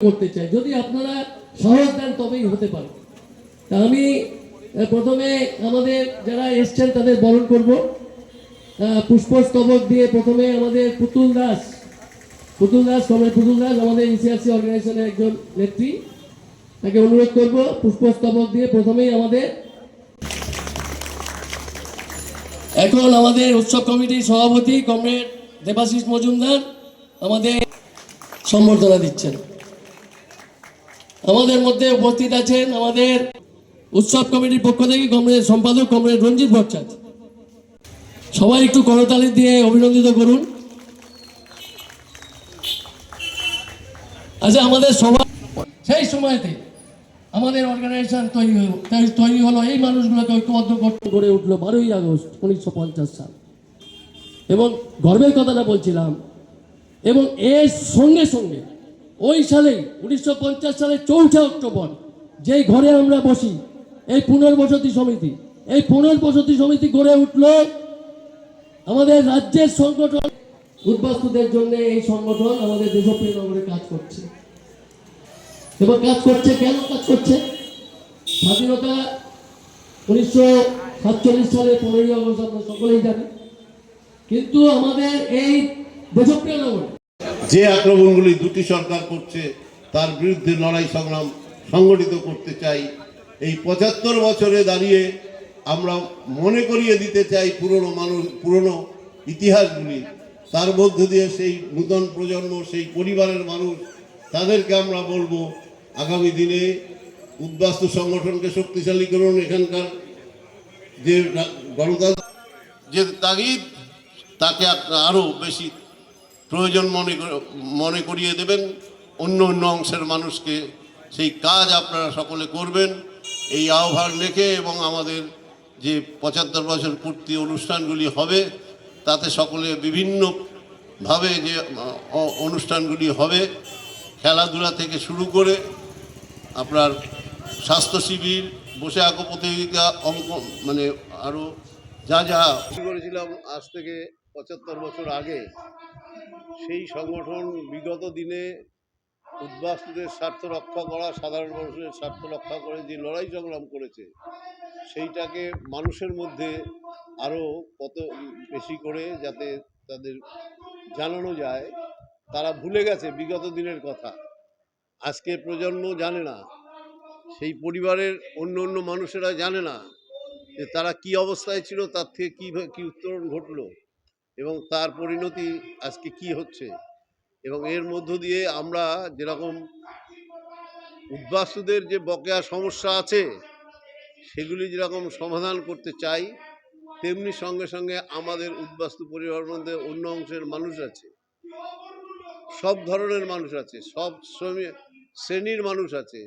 করতে চাই। যদি আপনারা সাহস দেন তবেই হতে পারে। তা আমি প্রথমে আমাদের যারা এসছেন তাদের বরণ করব। পুষ্পস্তবক দিয়ে প্রথমে আমাদের পুতুল দাস। পুতুল দাস, কমরেড পুতুল দাস, আমাদের ইসিআরসি অর্গানাইজেশনের একজন নেত্রী। তাকে অনুরোধ করব, পুষ্পস্তবক দিয়ে প্রথমেই আমাদের এখন আমাদের উৎসব কমিটির সভাপতি কমরেড দেবাশিস মজুমদার আমাদের সম্বর্ধনা দিচ্ছেন। আমাদের মধ্যে উপস্থিত আছেন আমাদের উৎসব কমিটির পক্ষ থেকে কমরেড সম্পাদক কমরেড রঞ্জিত ভট্টাচার্য। সবাই একটু করতালি দিয়ে অভিনন্দিত করুন। আচ্ছা আমাদের সভা সেই সময়তে আমাদের অর্গানাইজেশন তৈরি হলো তৈরি- হলো এই মানুষগুলোকে ঐক্যবদ্ধ গড়ে উঠল বারোই আগস্ট উনিশশো পঞ্চাশ সাল। এবং গর্বের কথাটা বলছিলাম, এবং এর সঙ্গে সঙ্গে ওই সালেই উনিশশো সালের চৌঠা অক্টোবর, যেই ঘরে আমরা বসি, এই পুনর্বসতি সমিতি, এই পুনর্বসতি সমিতি গড়ে উঠল আমাদের রাজ্যের সংগঠন। উদ্বাস্তুদের জন্য এই সংগঠন আমাদের দেশপ্রিয় নগরে কাজ করছে। এবার কাজ করছে কেন কাজ করছে? স্বাধীনতা উনিশশো সাতচল্লিশ সালে পনেরোই আগস্ট আমরা সকলেই জানি। কিন্তু আমাদের এই দেশপ্রিয় নগরে যে আক্রমণগুলি দুটি সরকার করছে, তার বিরুদ্ধে লড়াই সংগ্রাম সংগঠিত করতে চাই। এই পঁচাত্তর বছরে দাঁড়িয়ে আমরা মনে করিয়ে দিতে চাই পুরনো মানুষ, পুরনো ইতিহাসগুলি। তার মধ্য দিয়ে সেই নূতন প্রজন্ম, সেই পরিবারের মানুষ, তাদেরকে আমরা বলব, আগামী দিনে উদ্বাস্তু সংগঠনকে শক্তিশালী করুন। এখানকার যে গণতন্ত্র যে তাগিদ, তাকে আরও বেশি প্রয়োজন মনে মনে করিয়ে দেবেন। অন্য অন্য অংশের মানুষকে সেই কাজ আপনারা সকলে করবেন। এই আহ্বান রেখে এবং আমাদের যে পঁচাত্তর বছর পূর্তি অনুষ্ঠানগুলি হবে, তাতে সকলে বিভিন্নভাবে যে অনুষ্ঠানগুলি হবে, খেলাধুলা থেকে শুরু করে আপনার স্বাস্থ্য শিবির, বসে আঁকো প্রতিযোগিতা, অঙ্ক মানে আরও যা যা করেছিলাম আজ থেকে পঁচাত্তর বছর আগে সেই সংগঠন বিগত দিনে উদ্বাস্তুদের স্বার্থ রক্ষা করা, সাধারণ মানুষের স্বার্থ রক্ষা করে যে লড়াই সংগ্রাম করেছে, সেইটাকে মানুষের মধ্যে আরও কত বেশি করে যাতে তাদের জানানো যায়, তারা ভুলে গেছে বিগত দিনের কথা। আজকে প্রজন্ম জানে না, সেই পরিবারের অন্য অন্য মানুষেরা জানে না যে তারা কি অবস্থায় ছিল, তার থেকে কী কী উত্তরণ ঘটলো। এবং তার পরিণতি আজকে কি হচ্ছে? এবং এর মধ্য দিয়ে আমরা যেরকম উদ্বাস্তুদের যে বকেয়া সমস্যা আছে, সেগুলি যেরকম সমাধান করতে চাই, তেমনি সঙ্গে সঙ্গে আমাদের উদ্বাস্তু পরিবারের মধ্যে অন্য অংশের মানুষ আছে, সব ধরনের মানুষ আছে, সব শ্রমিক শ্রেণির মানুষ আছে,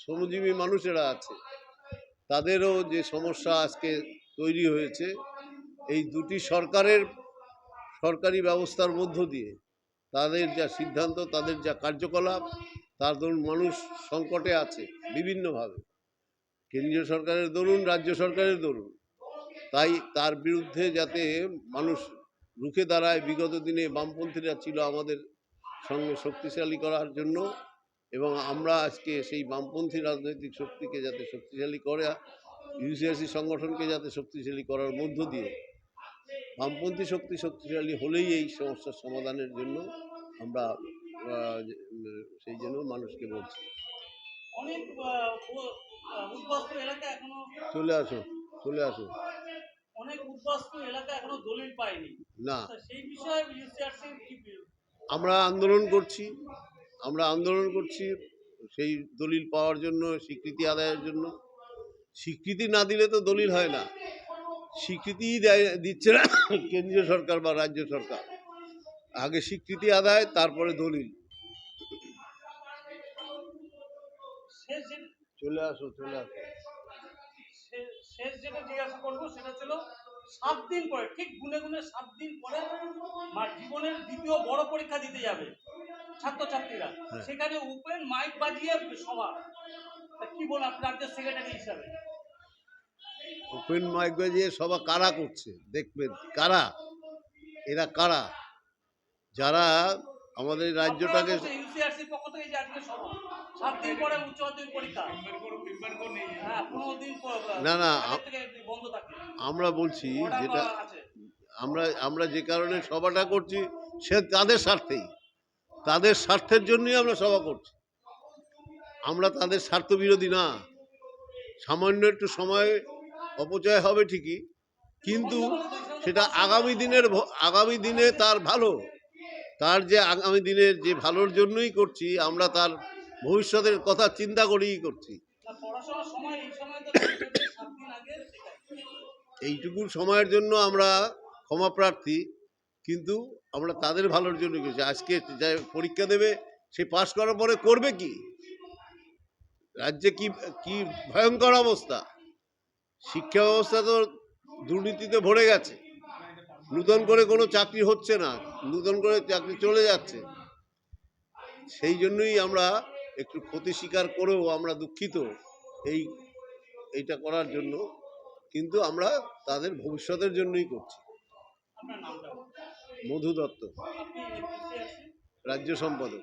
শ্রমজীবী মানুষেরা আছে, তাদেরও যে সমস্যা আজকে তৈরি হয়েছে, এই দুটি সরকারের সরকারি ব্যবস্থার মধ্য দিয়ে তাদের যা সিদ্ধান্ত, তাদের যা কার্যকলাপ, তার দরুন মানুষ সংকটে আছে বিভিন্নভাবে। কেন্দ্রীয় সরকারের দরুন, রাজ্য সরকারের দরুন। তাই তার বিরুদ্ধে যাতে মানুষ রুখে দাঁড়ায়, বিগত দিনে বামপন্থীরা ছিল আমাদের সঙ্গে শক্তিশালী করার জন্য এবং আমরা আজকে সেই বামপন্থী রাজনৈতিক শক্তিকে যাতে শক্তিশালী করে, ইউসিআরসি সংগঠনকে যাতে শক্তিশালী করার মধ্য দিয়ে বামপন্থী শক্তি শক্তিশালী হলেই এই সমস্যার সমাধানের জন্য আমরা সেই জন্য মানুষকে বলছি। চলে আসো চলে আসো অনেক উদ্বাস্তু এলাকা এখনও দলিল পায়নি। না। সেই বিষয়ে আমরা আন্দোলন করছি আমরা আন্দোলন করছি সেই দলিল পাওয়ার জন্য স্বীকৃতি আদায়ের জন্য। স্বীকৃতি না দিলে তো দলিল হয় না। স্বীকৃতিই দেয়, দিচ্ছে না কেন্দ্রীয় সরকার বা রাজ্য সরকার। আগে স্বীকৃতি আদায়, তারপরে দলিল। চলে আসো চলে আসো। যেটা জিজ্ঞাসা করব সেটা ছিল সাত দিন পরে ঠিক গুনে গুনে সাত দিন পরে জীবনের দ্বিতীয় বড় পরীক্ষা দিতে যাবে ছাত্রছাত্রীরা। সেখানে ওপেন মাইক বাজিয়ে সভা। কি বল আপনি রাজ্যের সেক্রেটারি হিসাবে? ওপেন মাইক বাজিয়ে সবা কারা করছে? দেখবেন কারা? এরা কারা? যারা আমাদের রাজ্যটাকে হ্যাঁ না, না, আমরা বলছি যেটা আমরা আমরা যে কারণে সভাটা করছি সে তাদের স্বার্থেই। তাদের স্বার্থের জন্যই আমরা সভা করছি। আমরা তাদের স্বার্থ বিরোধী না। সামান্য একটু সময় অপচয় হবে ঠিকই, কিন্তু সেটা আগামী দিনের আগামী দিনে তার ভালো। তার যে আগামী দিনের যে ভালোর জন্যই করছি, আমরা তার ভবিষ্যতের কথা চিন্তা করেই করছি। এইটুকু সময়ের জন্য আমরা ক্ষমা প্রার্থী, কিন্তু আমরা তাদের ভালোর জন্য করছি। আজকে যা পরীক্ষা দেবে, সে পাশ করার পরে করবে কি? রাজ্যে কি কি ভয়ঙ্কর অবস্থা। শিক্ষা ব্যবস্থা তো দুর্নীতিতে ভরে গেছে। নূতন করে কোনো চাকরি হচ্ছে না, নূতন করে চাকরি চলে যাচ্ছে। সেই জন্যই আমরা একটু ক্ষতি স্বীকার করেও আমরা দুঃখিত এই, এইটা করার জন্য। কিন্তু আমরা তাদের ভবিষ্যতের জন্যই করছি। মধু দত্ত, রাজ্য সম্পাদক।